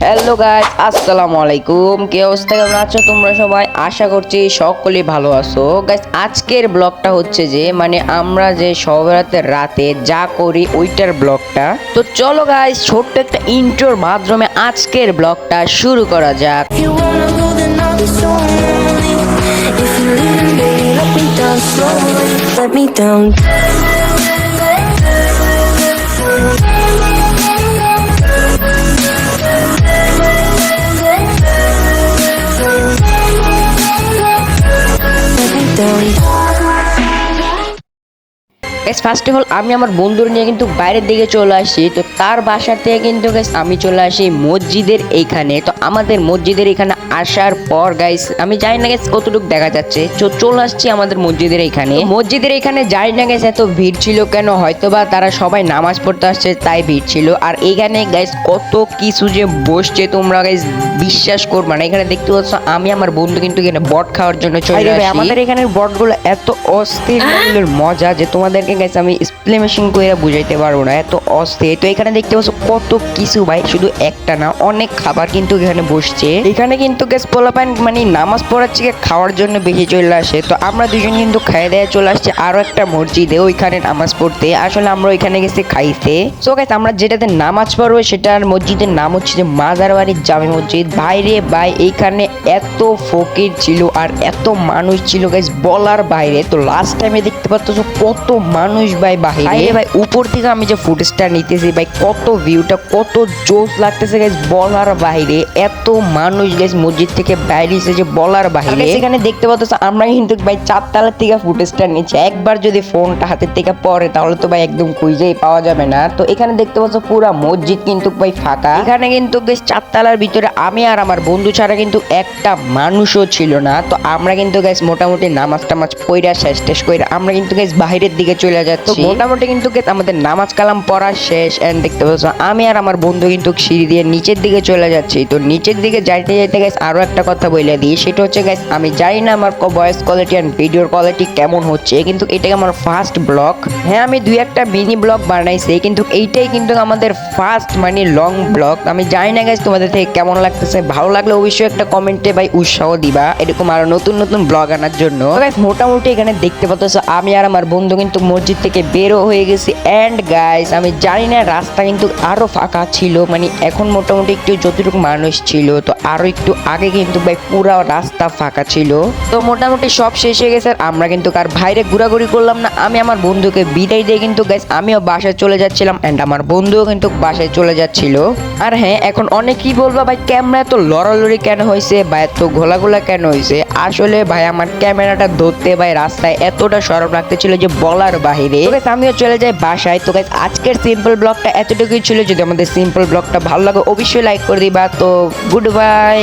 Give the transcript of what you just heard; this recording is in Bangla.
হ্যালো গাইস আসসালামু আলাইকুম কে অবস্থা? কেমন আছো? তোমরা সবাই? আশা করছি সকলেই ভালো আছো। গাইস আজকের ব্লগটা হচ্ছে যে মানে আমরা যে সবেরাতের রাতে যা করি, ওইটার ব্লগটা। তো চলো গাইস ছোট্ট একটা ইন্ট্রোর মাধ্যমে আজকের ব্লগটা শুরু করা যাক। If you wanna guys first of all আমি আমার বন্ধুর নিয়ে কিন্তু বাইরের দিকে চলে আসি। তো তার বাসার থেকে কিন্তু গাইস আমি চলে আসি মসজিদের এইখানে। তো আমাদের মসজিদের এখানে আসার পর গাইস আমি জানি না গাইস কতটুকু দেখা যাচ্ছে। তো চলে আসছি আমাদের মসজিদের এখানে। মসজিদের এখানে জানি না গাইস এত ভিড় ছিল কেন? হয়তো বা তারা সবাই নামাজ পড়তে আসছে তাই ভিড় ছিল। আর এখানে গাইস কত কিছু যে বসছে তোমরা গাইস বিশ্বাস করবে না। এখানে দেখতে পাচ্ছ আমি আমার বন্ধু কিন্তু এখানে বট খাওয়ার জন্য চলে আসি। আমাদের এখানের বটগুলো এত অস্থির মজা যে তোমাদেরকে গাইস আমি এক্সপ্লেনেশন করে বুঝাইতে পারব না, এত অস্থির। তো এখানে দেখতে পাচ্ছ কত কিছু ভাই, শুধু একটা না, অনেক খাবার কিন্তু এখানে বসছে। এখানে কিন্তু গ্যাস পোলাপান মানে নামাজ পড়ার থেকে খাওয়ার জন্য বেশি চলে আসে। তো আমরা দুজন কিন্তু খাইয়ে দেওয়া চলে আসছে আরও একটা মসজিদে, ওইখানে নামাজ পড়তে। আসলে আমরা ওইখানে গেছি খাইতে। সো গাইস আমরা যেটাতে নামাজ পড়ব সেটার মসজিদের নাম হচ্ছে যে মাজার বাড়ির জামে মসজিদ। বাইরে ভাই, এইখানে এত ফকির ছিল আর এত মানুষ ছিল গাইস বলার বাইরে। তো লাস্ট টাইমে দেখতে পাচ্ছ কত মানুষ ভাই বাইরে ভাই উপর থেকে আমি যে ফুটেজটা নিতেছি ভাই কত ভিউটা কত জোস লাগতেছে গাইস বলার বাইরে এত মানুষ গাইস মসজিদ থেকে বাইরে এসে যে বলার বাইরে সেখানে দেখতে পাচ্ছ আমরা কিন্তু ভাই চারতলার থেকে ফুটেজটা নিচ্ছি। একবার যদি ফোনটা হাতের থেকে পড়ে তাহলে তো ভাই একদম খুঁজেই পাওয়া যাবে না। তো এখানে দেখতে পাচ্ছ পুরা মসজিদ কিন্তু ভাই ফাঁকা। এখানে কিন্তু বেশ চারতলার ভিতরে আমি আর আমার বন্ধু ছাড়া কিন্তু একটা মানুষও ছিল না। তো আমরা কিন্তু গ্যাস মোটামুটি নামাজ টামাজ পইরা শেষ টেস করে আমরা কিন্তু গ্যাস বাইরের দিকে চলে যাচ্ছি তো মোটামুটি কিন্তু আমাদের নামাজ কালাম পড়া শেষ এন্ড দেখতে পাচ্ছ আমি আর আমার বন্ধু কিন্তু সিঁড়ি দিয়ে নিচের দিকে চলে যাচ্ছি। তো নিচের দিকে যাইতে যাইতে গ্যাস আরও একটা কথা বলে দিই সেটা হচ্ছে গ্যাস আমি জানি না আমার ভয়েস কোয়ালিটি এন্ড ভিডিওর কোয়ালিটি কেমন হচ্ছে কিন্তু এটাই আমার ফার্স্ট ব্লগ হ্যাঁ আমি দুই একটা মিনি ব্লগ বানাইছি কিন্তু এইটাই কিন্তু আমাদের ফার্স্ট মানে লং ব্লগ আমি জানি না গাইজ তোমাদের থেকে কেমন লাগতেছে ভালো লাগলে অবশ্যই একটা কমেন্টে ভাই উৎসাহ দিবা এরকম আরও নতুন নতুন ব্লগ আনার জন্য। মোটামুটি এখানে দেখতে পাচ্ছ আমি আর আমার বন্ধু কিন্তু মসজিদ থেকে বেরো হয়ে গেছি। এন্ড গাইজ আমি জানি না, রাস্তা কিন্তু আরও ফাঁকা ছিল মানে এখন মোটামুটি একটু যতটুকু মানুষ ছিল, তো আরও একটু আগে কিন্তু ভাই পুরো রাস্তা ফাঁকা ছিল। তো মোটামুটি সব শেষ হয়ে গেছে আমরা কিন্তু কার বাইরে ঘোরাঘুরি করলাম না। আমি আমার বন্ধুকে বিদায় দিয়ে কিন্তু গাইজ আমিও বাসায় চলে যাচ্ছিলাম এন্ড আমার বন্ধুও কিন্তু বাসায় চলে যাচ্ছিল। আর হ্যাঁ এখন অনেকেই বলবা ভাই ক্যামেরা এত লড়ালড়ি কেন হয়েছে বা এত ঘোলাঘোলা কেন হয়েছে আসলে ভাই, আমার ক্যামেরাটা ধরতে ভাই রাস্তায় এতটা সরব রাখতে ছিল যে বলার বাহিরে। তো আমিও চলে যাই বাসায়। তো আজকের সিম্পল ব্লগটা এতটুকুই ছিল। যদি আমাদের সিম্পল ব্লগটা ভালো লাগে, অবশ্যই লাইক করে দিবা। তো গুড বাই